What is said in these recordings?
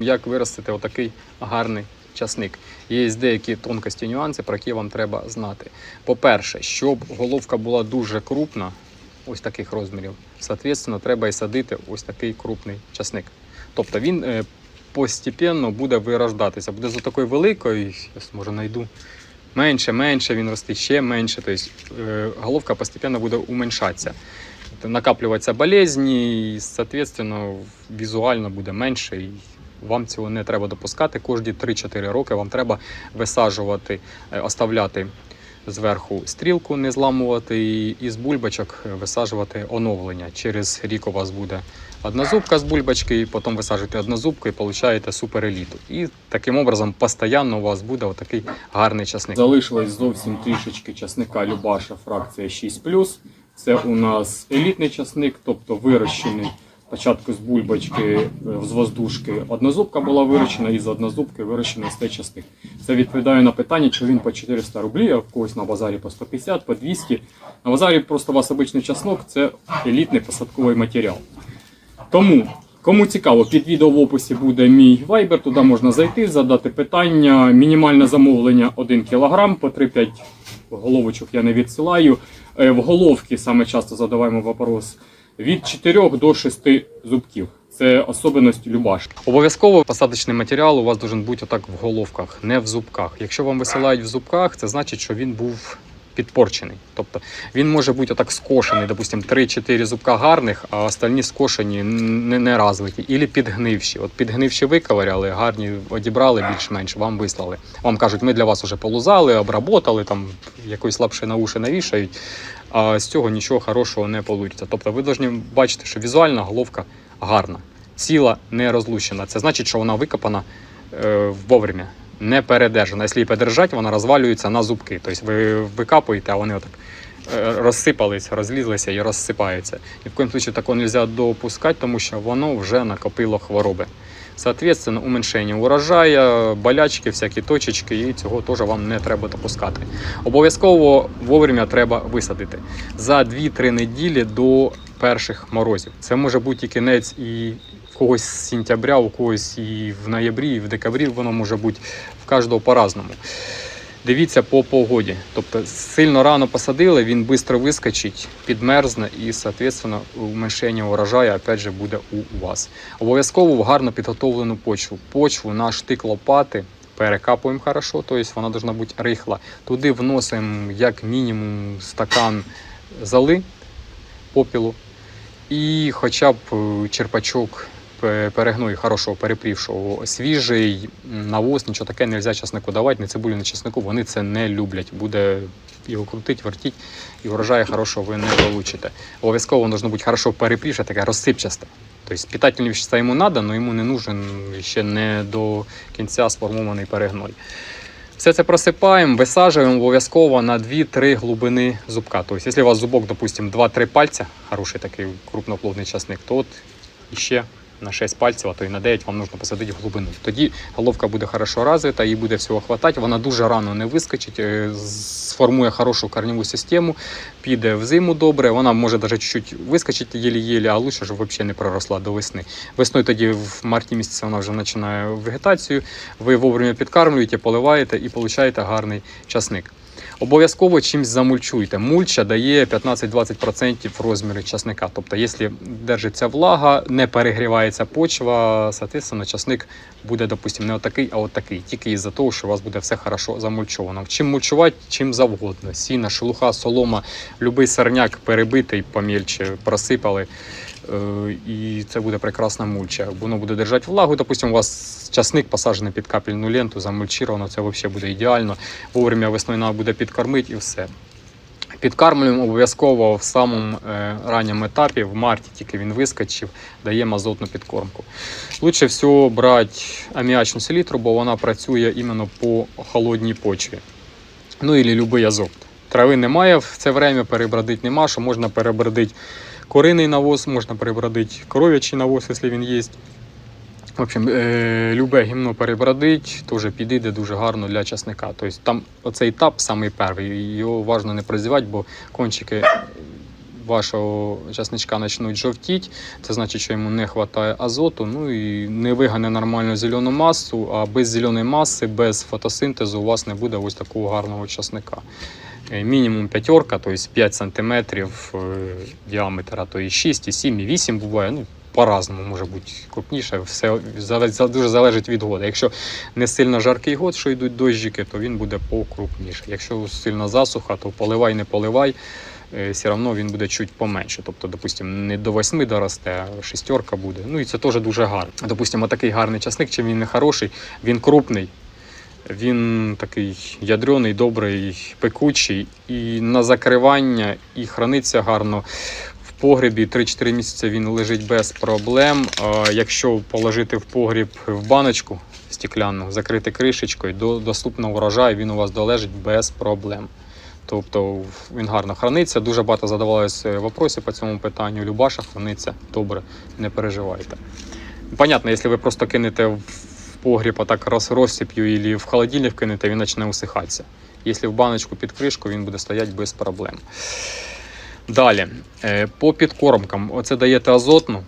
Як виростити отакий гарний часник. Є деякі тонкості нюанси, про які вам треба знати. По-перше, щоб головка була дуже крупна, ось таких розмірів, соответственно, треба і садити ось такий крупний часник. Тобто він е, постепенно буде вирождатися. Буде з такою великою, я може знайду. Менше, менше він росте, ще менше. Тобто головка постепенно буде уменьшатися. Накаплюватися болезні, і, соответственно, візуально буде менше. І вам цього не треба допускати. Кожні 3-4 роки вам треба висаджувати, е, оставляти зверху стрілку, не зламувати, і, і з бульбочок висаджувати оновлення. Через рік у вас буде одна зубка з бульбочки, і потім висаджуєте одну зубку і получаєте супереліту. І таким образом постійно у вас буде отакий гарний часник. Залишилось зовсім трішечки часника Любаша фракція 6 Це у нас елітний часник, тобто вирощений спочатку з бульбочки е, з воздушки. Однозубка була вирощена і з однозубки вирощений стей часник. Це відповідає на питання, чи він по 400 рублів, а в когось на базарі по 150, по 200. На базарі просто у вас обичний часнок це елітний посадковий матеріал. Тому, кому цікаво, під відео в описі буде мій вайбер, туди можна зайти, задати питання. Мінімальне замовлення 1 кг, по 3-5 головочок я не відсилаю. Е, В головки саме часто задаваємо вопрос від 4 до 6 зубків. Це особливість любашки. Обов'язково посадочний матеріал у вас має бути отак в головках, не в зубках. Якщо вам висилають в зубках, це значить, що він був підпорчений. Тобто він може бути отак скошений, допустим, 3-4 зубка гарних, а остальні скошені не, не. Ілі підгнивші. От підгнивші виковиряли, гарні одібрали більш-менш, вам вислали. Вам кажуть, ми для вас вже полузали, обработали, там якоїсь лапши на уші навішають, а з цього нічого хорошого не вийде. Тобто ви повинні бачити, що візуальна головка гарна, ціла, не розлучена. Це значить, що вона викопана е, вовремя, не передержана. Якщо її подержать, вона розвалюється на зубки. Тобто ви викапуєте, а вони отак е, розсипались, розлізлися і розсипаються. І в коїм случае такого не можна допускати, тому що воно вже накопило хвороби. Соответственно, уменьшення урожаю, болячки, всякі точечки, і цього теж вам не треба допускати. Обов'язково вовремя треба висадити за 2-3 неділі до перших морозів. Це може бути кінець і когось з сентября, у когось і в ноябрі, і в декабрі воно може бути в кожного по-разному. Дивіться по погоді. Тобто сильно рано посадили, він швидко вискочить, підмерзне і, соответственно, уменьшення урожаю опять же, буде у вас. Обов'язково в гарно підготовлену почву. Почву на штик лопати перекапуємо хорошо, тобто вона повинна бути рихла. Туди вносимо як мінімум стакан золи, попілу і хоча б е, черпачок пе- перегною хорошого перепрівшого. Свіжий навоз, нічого таке не можна часнику давати, не цибулю, не часнику, вони це не люблять. Буде його крутить, вертіть, і врожаю хорошого ви не получите. Обов'язково воно бути хорошо перепрівше, таке розсипчасте. Тобто питательні вещества йому треба, але йому не нужен ще не до кінця сформований перегной. Все це просипаємо, висаджуємо обов'язково на 2-3 глибини зубка. Тобто, якщо у вас зубок, допустимо, 2-3 пальця, хороший такий крупноплодний часник, то от іще на 6 пальців, а то і на 9 вам потрібно посадити в глибину. Тоді головка буде хорошо розвита, їй буде всього хватати, вона дуже рано не вискочить, е, сформує хорошу корневу систему, піде в зиму добре, вона може навіть чуть-чуть вискочити єлі-єлі, а лучше, щоб взагалі не проросла до весни. Весною тоді в марті місяці вона вже починає вегетацію, ви вовремя підкармлюєте, поливаєте і получаєте гарний часник. Обов'язково чимось замульчуйте. Мульча дає 15-20% розміру часника. Тобто, якщо держиться влага, не перегрівається почва, соответственно, часник буде, допустимо, не отакий, а отакий. Тільки із-за того, що у вас буде все хорошо замульчовано. Чим мульчувати, чим завгодно. Сіна, шелуха, солома, любий сорняк перебитий помільче, просипали. Е, І це буде прекрасна мульча. Воно буде держати влагу. Допустимо, у вас часник посаджений під капельну ленту, замульчировано, це взагалі буде ідеально. Вовремя весною треба буде підкормити і все. Підкармлюємо обов'язково в самому е, ранньому етапі, в марті тільки він вискочив, даємо азотну підкормку. Лучше всього брати аміачну селітру, бо вона працює іменно по холодній почві. Ну і будь-який азот. Трави немає в це время, перебродити нема, що можна перебродити куриний навоз, можна перебродити коров'ячий навоз, якщо він є. В общем, е, любе гімно перебродить, теж підійде дуже гарно для часника. Тобто там оцей етап самий перший, його важливо не прозівати, бо кончики вашого часничка почнуть жовтіти, це значить, що йому не вистачає азоту, ну і не вигане нормальну зелену масу, а без зеленої маси, без фотосинтезу у вас не буде ось такого гарного часника. Е, Мінімум п'ятерка, тобто 5 см діаметра, то і 6, і 7, і 8 буває. Ну, по-разному може бути крупніше, все дуже залежить від года. Якщо не сильно жаркий год, що йдуть дощики, то він буде покрупніше. Якщо сильна засуха, то поливай, не поливай, е, все одно він буде чуть поменше. Тобто, допустимо, не до 8 доросте, а шістерка буде. Ну і це теж дуже гарно. Допустимо, такий гарний часник, чим він не хороший, він крупний. Він такий ядрений, добрий, пекучий, і на закривання, і храниться гарно. Погребі 3-4 місяці він лежить без проблем. Якщо положити в погріб в баночку стекляну, закрити кришечкою, до доступного врожаю він у вас долежить без проблем. Тобто він гарно храниться. Дуже багато задавалось вопросів по цьому питанню. Любаша храниться добре, не переживайте. Понятно, якщо ви просто кинете в погріб а так роз, розсип'ю або в холодильник кинете, він почне усихатися. Якщо в баночку під кришку, він буде стояти без проблем. Далі, е, по підкормкам, оце даєте азотну,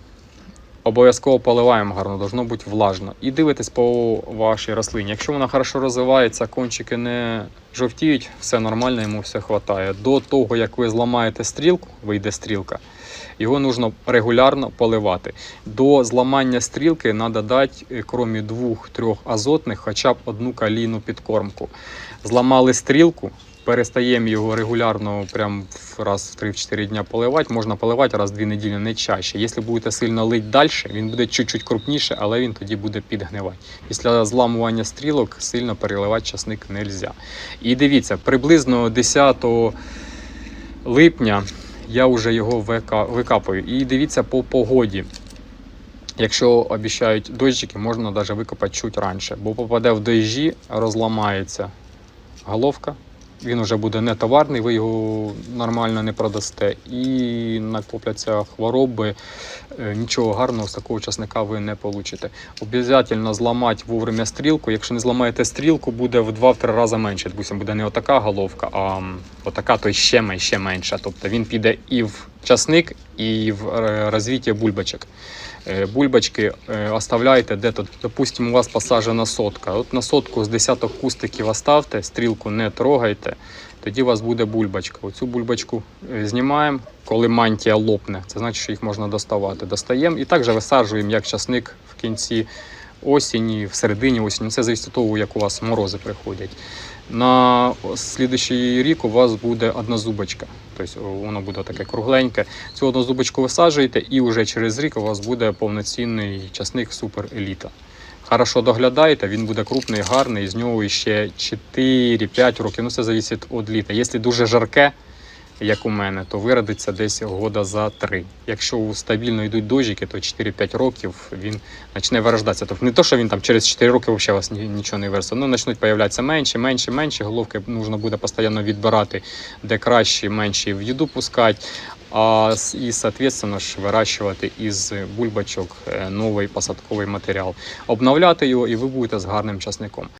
обов'язково поливаємо гарно, должно бути влажно. І дивитесь по вашій рослині. Якщо вона хорошо розвивається, кончики не жовтіють, все нормально, йому все вистачає. До того, як ви зламаєте стрілку, вийде стрілка, його потрібно регулярно поливати. До зламання стрілки треба дати, е, крім двох-трьох азотних, хоча б одну калійну підкормку. Зламали стрілку, перестаємо його регулярно, прям раз в 3-4 дня поливати. Можна поливати раз в 2 неділі, не чаще. Якщо будете сильно лить далі, він буде чуть-чуть крупніше, але він тоді буде підгнивати. Після зламування стрілок сильно переливати часник не можна. І дивіться, приблизно 10 липня я вже його вика- викапую. І дивіться по погоді. Якщо обіцяють дощики, можна навіть викопати чуть раніше, бо попаде в дощі, розламається головка. Він вже буде не товарний, ви його нормально не продасте. І накопляться хвороби. Е, Нічого гарного з такого часника ви не получите. Обов'язково зламати вовремя стрілку. Якщо не зламаєте стрілку, буде в 2-3 рази менше. Допустим, буде не отака головка, а отака, то ще, мен- ще менша. Тобто він піде і в часник, і в е, розвиття бульбочок. Бульбочки е, оставляйте де-то, допустимо, у вас посаджена сотка. От на сотку з десяток кустиків оставте, стрілку не трогайте, тоді у вас буде бульбочка. Оцю бульбочку е, знімаємо, коли мантія лопне, це значить, що їх можна доставати. Достаємо і також висаджуємо як часник в кінці осені, в середині осені. Це залежить від того, як у вас морози приходять. На слідуючий рік у вас буде одна зубочка. Тобто воно буде таке кругленьке. Цю одну зубочку висаджуєте, і вже через рік у вас буде повноцінний часник супер еліта. Хорошо доглядаєте, він буде крупний, гарний, з нього ще 4-5 років. Ну це залежить від літа. Якщо дуже жарке, як у мене, то виродиться десь года за 3. Якщо стабільно йдуть дощики, то 4-5 років він почне вирождатися. Тобто не то, що він там через 4 роки взагалі вас нічого не виросте. Ну, почнуть появлятися менше, менше, менше. Головки потрібно буде постійно відбирати, де краще, менше в їду пускати. А і, соответственно, ж вирощувати із бульбачок е, новий посадковий матеріал, обновляти його, і ви будете з гарним часником.